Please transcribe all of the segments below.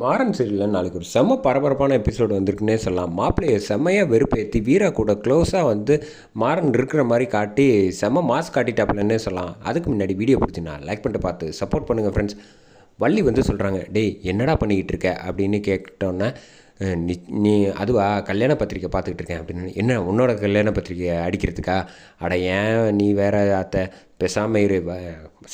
மாறன் சீரியலில் நாளைக்கு ஒரு செம்ம பரபரப்பான எபிசோடு வந்திருக்குன்னே சொல்லலாம். மாப்பிள்ளையை செம்மையாக வெறுப்பேற்றி வீரா கூட க்ளோஸாக வந்து மாறன் இருக்கிற மாதிரி காட்டி செம்ம மாஸ் காட்டிட்டாப்புலன்னே சொல்லலாம். அதுக்கு முன்னாடி வீடியோ பிடிச்சினா லைக் பண்ணிட்டு பார்த்து சப்போர்ட் பண்ணுங்கள் ஃப்ரெண்ட்ஸ் வள்ளி வந்து சொல்கிறாங்க டேய் என்னடா பண்ணிக்கிட்டு இருக்க? அப்படின்னு கேட்டோன்னே நீ நீ அதுவா கல்யாண பத்திரிக்கை பார்த்துக்கிட்டு இருக்கேன். அப்படின்னு என்ன உன்னோட கல்யாண பத்திரிக்கை அடிக்கிறதுக்கா? அட ஏன் நீ வேற அத்தை பேசாமல் இரு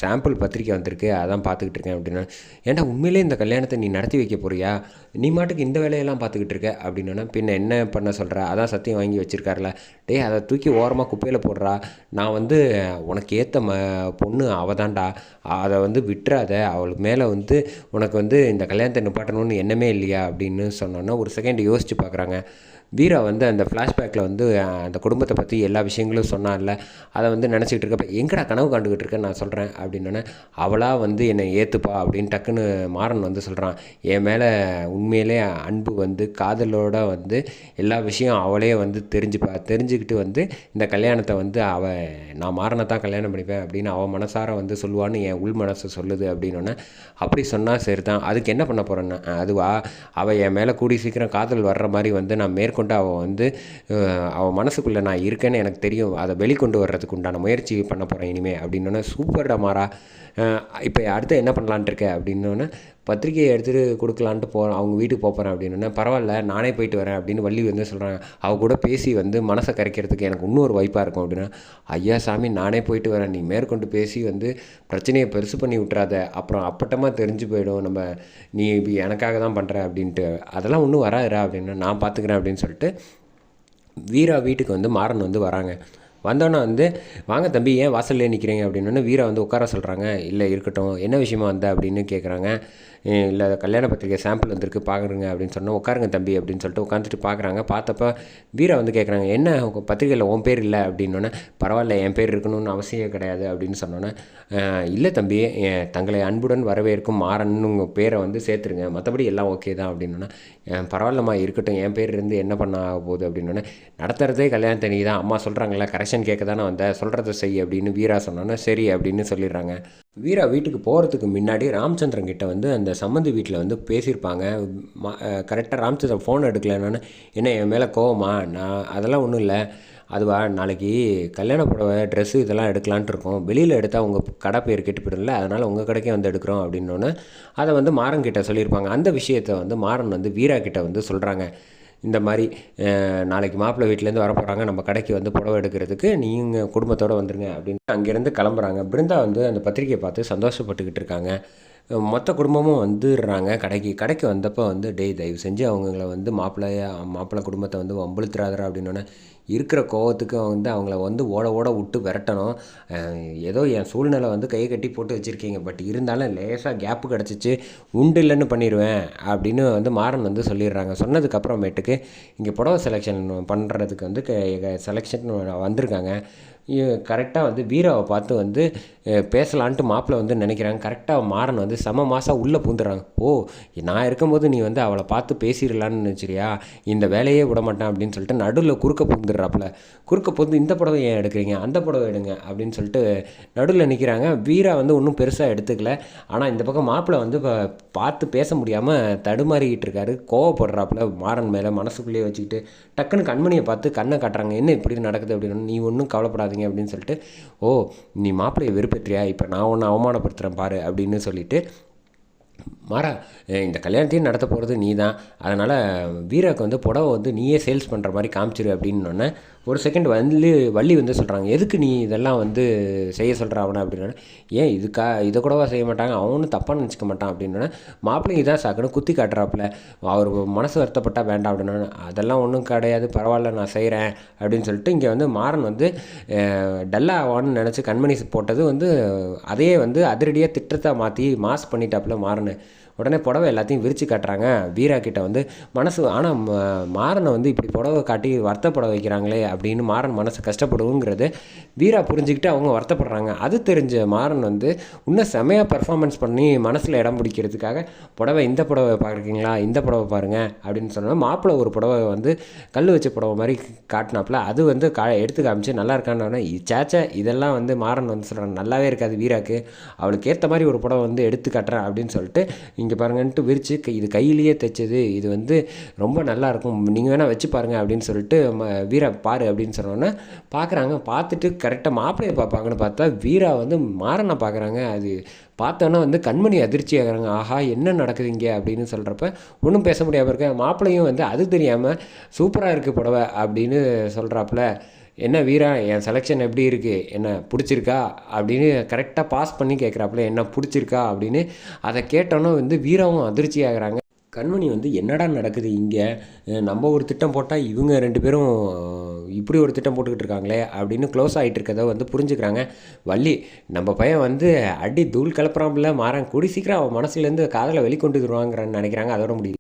சாம்பிள் பத்திரிக்கை வந்திருக்கு அதான் பார்த்துக்கிட்டு இருக்கேன் அப்படின்னா ஏன்டா உண்மையிலே இந்த கல்யாணத்தை நீ நடத்தி வைக்க போறியா? நீ மாட்டுக்கு இந்த வேலையெல்லாம் பார்த்துக்கிட்டு இருக்க? அப்படின்னா பின்ன என்ன பண்ண சொல்கிற அதான் சத்தியம் வாங்கி வச்சுருக்காருல. டேய் அதை தூக்கி ஓரமாக குப்பையில் போடுறா. நான் வந்து உனக்கு ஏற்ற ம பொண்ணு அவதான்டா. அதை வந்து விட்டுறாத. அவளுக்கு மேலே வந்து உனக்கு வந்து இந்த கல்யாணத்தை நிப்பாட்டணும்னு எண்ணமே இல்லையா? அப்படின்னு சொன்னோன்னா ஒரு செகண்ட் யோசிச்சு பார்க்குறாங்க. வீரா வந்து அந்த ஃப்ளாஷ்பேக்கில் வந்து அந்த குடும்பத்தை பற்றி எல்லா விஷயங்களும் சொன்னான்ல. அதை வந்து நினச்சிக்கிட்டு இருக்கப்ப எங்கடா கனவு காண்டுக்கிட்டு இருக்கேன்னு நான் சொல்கிறேன் அப்படின்னோடனே அவளாக வந்து என்னை ஏற்றுப்பா அப்படின்னு டக்குன்னு மாறன் வந்து சொல்கிறான் என் மேலே உண்மையிலே அன்பு வந்து காதலோட வந்து எல்லா விஷயம் அவளே வந்து தெரிஞ்சுப்பா தெரிஞ்சுக்கிட்டு வந்து இந்த கல்யாணத்தை வந்து அவ நான் மாறனை தான் கல்யாணம் பண்ணிப்பேன் அப்படின்னு அவள் மனசார வந்து சொல்லுவான்னு என் உள் மனசு சொல்லுது அப்படின்னோடனே அப்படி சொன்னால் சரி தான் அதுக்கு என்ன பண்ண போகிறேன்னா அதுவா அவள் என் மேலே கூடி சீக்கிரம் காதல் வர்ற மாதிரி வந்து நான் மேற்கொண்டு அவள் வந்து அவள் மனசுக்குள்ளே நான் இருக்கேன்னு எனக்கு தெரியும். அதை வெளிக்கொண்டு வர்றதுக்கு உண்டான முயற்சி பண்ண போகிறேன் இனிமேல் அப்படின்னோடனே சூப்பர் மாறா. இப்போ அடுத்து என்ன பண்ணலான்ட்டு இருக்க? அப்படின்னோடனே பத்திரிக்கையை எடுத்துகிட்டு கொடுக்கலான்ட்டு போகிறேன் அவங்க வீட்டுக்கு போகிறேன் அப்படின்னோடனே பரவாயில்ல நானே போயிட்டு வரேன் அப்படின்னு வள்ளி வந்து சொல்கிறாங்க அவ கூட பேசி வந்து மனசை கரைக்கிறதுக்கு எனக்கு இன்னொரு வாய்ப்பாக இருக்கும் அப்படின்னா ஐயா சாமி நானே போயிட்டு வரேன். நீ மேற்கொண்டு பேசி வந்து பிரச்சனையை பெருசு பண்ணி விட்றாத அப்புறம் அப்பட்டமாக தெரிஞ்சு போயிடும். நம்ம நீ இப்படி எனக்காக தான் பண்ணுற அப்படின்ட்டு. அதெல்லாம் ஒன்றும் வராதுரா அப்படின்னா நான் பார்த்துக்கிறேன் அப்படின்னு சொல்லிட்டு வீரா வீட்டுக்கு வந்து மாறன் வந்து வராங்க. வந்தோன்னே வந்து வாங்க தம்பி ஏன் வாசல்லே நிற்கிறீங்க அப்படின்னோடனே வீரா வந்து உட்கார சொல்கிறாங்க இல்லை இருக்கட்டும். என்ன விஷயமா வந்த? அப்படின்னு கேட்குறாங்க இல்லை கல்யாண பத்திரிக்கை சாம்பிள் வந்திருக்கு பார்க்குறேங்க அப்படின்னு சொன்னால் உட்காருங்க தம்பி அப்படின்னு சொல்லிட்டு உட்காந்துட்டு பார்க்குறாங்க பார்த்தப்ப வீரா வந்து கேட்குறாங்க என்ன உங்கள் பத்திரிக்கையில் உன் பேர் இல்லை? அப்படின்னோடனே பரவாயில்ல என் பேர் இருக்கணும்னு அவசியம் கிடையாது. அப்படின்னு சொன்னோன்னே இல்லை தம்பி தங்களை அன்புடன் வரவேற்கும் மாறன்னு உங்கள் பேரை வந்து சேர்த்துருங்க. மற்றபடி எல்லாம் ஓகே தான். அப்படின்னோன்னே பரவாயில்லம்மா இருக்கட்டும். என் பேர் இருந்து என்ன பண்ண ஆக போகுது? அப்படின்னோடனே நடத்துகிறதே கல்யாணத்தை நீ தான். அம்மா சொல்கிறாங்களே கரெக்ஷன் கேட்க தானே வந்த. சொல்கிறத செய் அப்படின்னு வீரா சொன்னோன்னே சரி அப்படின்னு சொல்லிடுறாங்க. வீரா வீட்டுக்கு போகிறதுக்கு முன்னாடி ராமச்சந்திரன் கிட்ட வந்து அந்த சம்மந்தி வீட்டில் வந்து பேசியிருப்பாங்க. கரெக்டாக ராமச்சந்திரன் ஃபோன் எடுக்கலன்னு என்ன என் மேலே கோவமா? நான் அதெல்லாம் ஒன்றும் இல்லை. அதுவா? நாளைக்கு கல்யாண புடவை ட்ரெஸ்ஸு இதெல்லாம் எடுக்கலான்ட்டு இருக்கோம். வெளியில் எடுத்தால் உங்கள் கடை பேர் கெட்டு போயிடும்ல. அதனால் உங்கள் கடைக்கே வந்து எடுக்கிறோம். அப்படின்னோடனே அதை வந்து மாறன் கிட்ட சொல்லியிருப்பாங்க. அந்த விஷயத்தை வந்து மாறன் வந்து வீரா கிட்ட வந்து சொல்கிறாங்க இந்த மாதிரி நாளைக்கு மாப்பிள்ளை வீட்டிலேருந்து வர போகிறாங்க நம்ம கடைக்கு வந்து புடவை எடுக்கிறதுக்கு நீங்கள் குடும்பத்தோடு வந்துருங்க அப்படின்னு அங்கேருந்து கிளம்புறாங்க. பிருந்தா வந்து அந்த பத்திரிக்கையை பார்த்து சந்தோஷப்பட்டுக்கிட்டு இருக்காங்க. மொத்த குடும்பமும் வந்துடுறாங்க. கடைக்கு கடைக்கு வந்தப்போ வந்து டே தயவு செஞ்சு அவங்கள வந்து மாப்பிள்ளைய மாப்பிள்ளை குடும்பத்தை வந்து வம்புழுத்துறாதரா அப்படின்னோடனே இருக்கிற கோவத்துக்கு வந்து அவங்கள வந்து ஓட ஓட விட்டு விரட்டணும். ஏதோ என் சூழ்நிலை வந்து கையை கட்டி போட்டு வச்சுருக்கீங்க. பட் இருந்தாலும் லேசாக கேப்பு கிடச்சிச்சு. உண்டு இல்லைன்னு பண்ணிடுவேன் அப்படின்னு வந்து மாறன் வந்து சொல்லிடுறாங்க. சொன்னதுக்கப்புறமேட்டுக்கு இங்கே புடவை செலெக்ஷன் பண்ணுறதுக்கு வந்து செலெக்ஷன் வந்திருக்காங்க. கரெக்டாக வந்து வீராவை பார்த்து வந்து பேசலான்ட்டு மாப்பிள்ளை வந்து நினைக்கிறாங்க. கரெக்டாக மாறன் வந்து செம மாதம் உள்ளே பூந்துடுறாங்க ஓ நான் இருக்கும்போது நீ வந்து அவளை பார்த்து பேசிடலான்னு நினச்சிரியா இந்த வேலையே விட மாட்டேன் அப்படின்னு சொல்லிட்டு நடுவில் குறுக்க பூந்துடுறாப்புல குறுக்க பூந்து இந்த புடவை ஏன் எடுக்கிறீங்க? அந்த புடவை எடுங்க அப்படின்னு சொல்லிட்டு நடுவில் நிற்கிறாங்க வீரா வந்து ஒன்றும் பெருசாக எடுத்துக்கல. ஆனால் இந்த பக்கம் மாப்பிள்ளை வந்து பார்த்து பேச முடியாமல் தடுமாறிக்கிட்டு இருக்காரு. கோவப்படுறாப்புல மாறன் மேலே மனசுக்குள்ளேயே வச்சுக்கிட்டு. டக்குன்னு கண்மணியை பார்த்து கண்ணை காட்டுறாங்க. என்ன இப்படி நடக்குது? அப்படின்னு. நீ ஒன்றும் கவலைப்படாது பண்ணாதீங்க அப்படின்னு சொல்லிட்டு ஓ நீ மாப்பிள்ளையை வெறுப்பேற்றியா? இப்போ நான் ஒன்று அவமானப்படுத்துகிறேன் பாரு அப்படின்னு சொல்லிட்டு மாறா. இந்த கல்யாணத்தையும் நடத்த போகிறது நீ தான் அதனால் வீராக்கு வந்து புடவை வந்து நீயே சேல்ஸ் பண்ணுற மாதிரி காமிச்சிரு அப்படின்னோடனே ஒரு செகண்ட் வந்து வள்ளி வந்து சொல்கிறாங்க எதுக்கு நீ இதெல்லாம் வந்து செய்ய சொல்கிற அவனை? அப்படின்னா ஏன் இதுக்கா இதை கூடவா செய்ய மாட்டாங்க? அவனும் தப்பாக நினச்சிக்க மாட்டான். அப்படின்னோடனே மாப்பிள்ளை இதான் சாக்கணும் குத்தி காட்டுறாப்புல. அவர் மனசு வருத்தப்பட்டா வேண்டாம். அப்படின்னா அதெல்லாம் ஒன்றும் கிடையாது பரவாயில்ல நான் செய்கிறேன் அப்படின்னு சொல்லிட்டு இங்கே வந்து மாறன் வந்து டல்லா ஆவான்னு நினச்சி கண்மணி போட்டது வந்து அதையே வந்து அதிரடியாக திட்டத்தை மாற்றி மாஸ் பண்ணிட்டாப்புல மாறனு. உடனே புடவை எல்லாத்தையும் விரித்து காட்டுறாங்க. வீரா கிட்ட வந்து மனசு ஆனால் மாறனை வந்து இப்படி புடவை காட்டி வருத்தப்பட வைக்கிறாங்களே அப்படின்னு மாறன் மனசு கஷ்டப்படுங்கிறது வீரா புரிஞ்சுக்கிட்டு அவங்க வருத்தப்படுறாங்க. அது தெரிஞ்ச மாறன் வந்து இன்னும் செமையாக பர்ஃபார்மன்ஸ் பண்ணி மனசில் இடம் பிடிக்கிறதுக்காக புடவை இந்த புடவை பார்க்குறீங்களா? இந்த புடவை பாருங்கள் அப்படின்னு சொன்னால் மாப்பிள்ளை ஒரு புடவை வந்து கல் வச்ச புடவை மாதிரி காட்டினாப்புல அது வந்து கா எடுத்து காமிச்சு நல்லா இருக்கான்னு சேச்சா இதெல்லாம் வந்து மாறன் வந்து சொல்கிறாங்க நல்லாவே இருக்காது வீராக்கு. அவளுக்கு ஏற்ற மாதிரி ஒரு புடவை வந்து எடுத்து காட்டுறேன் அப்படின்னு சொல்லிட்டு இங்கே பாருங்கன்ட்டு விரித்து இது கையிலேயே தைச்சது. இது வந்து ரொம்ப நல்லா இருக்கும் நீங்கள் வேணால் வச்சு பாருங்கள் அப்படின்னு சொல்லிட்டு ம வீரா பாரு அப்படின்னு சொன்னோன்னே பார்க்குறாங்க பார்த்துட்டு கரெக்டாக மாப்பிள்ளையை பார்ப்பாங்கன்னு பார்த்தா வீரா வந்து மாறனை பார்க்குறாங்க அது பார்த்தோன்னே வந்து கண்மணி அதிர்ச்சி ஆகிறாங்க. ஆஹா என்ன நடக்குது இங்கே அப்படின்னு சொல்கிறப்ப ஒன்றும் பேச முடியாமல் இருக்க. மாப்பிள்ளையும் வந்து அது தெரியாமல் சூப்பராக இருக்குது புடவை அப்படின்னு சொல்கிறாப்புல என்ன வீரா என் செலெக்ஷன் எப்படி இருக்குது என்ன பிடிச்சிருக்கா? அப்படின்னு கரெக்டாக பாஸ் பண்ணி கேட்குறாப்புல என்ன பிடிச்சிருக்கா? அப்படின்னு அதை கேட்டோன்னே வந்து வீராவும் அதிர்ச்சி ஆகிறாங்க. கண்மணி வந்து என்னடா நடக்குது இங்கே? நம்ம ஒரு திட்டம் போட்டால் இவங்க ரெண்டு பேரும் இப்படி ஒரு திட்டம் போட்டுக்கிட்டு இருக்காங்களே? அப்படின்னு க்ளோஸ் ஆகிட்டு இருக்கதை வந்து புரிஞ்சுக்கிறாங்க. வள்ளி நம்ம பையன் வந்து அடி தூள் கிளப்புறான்ல மாறான் கூடி சீக்கிரம் அவன் மனசுலேருந்து காதலை வெளிக்கொண்டு வருவாங்கன்னு நினைக்கிறாங்க. அதோட முடியுது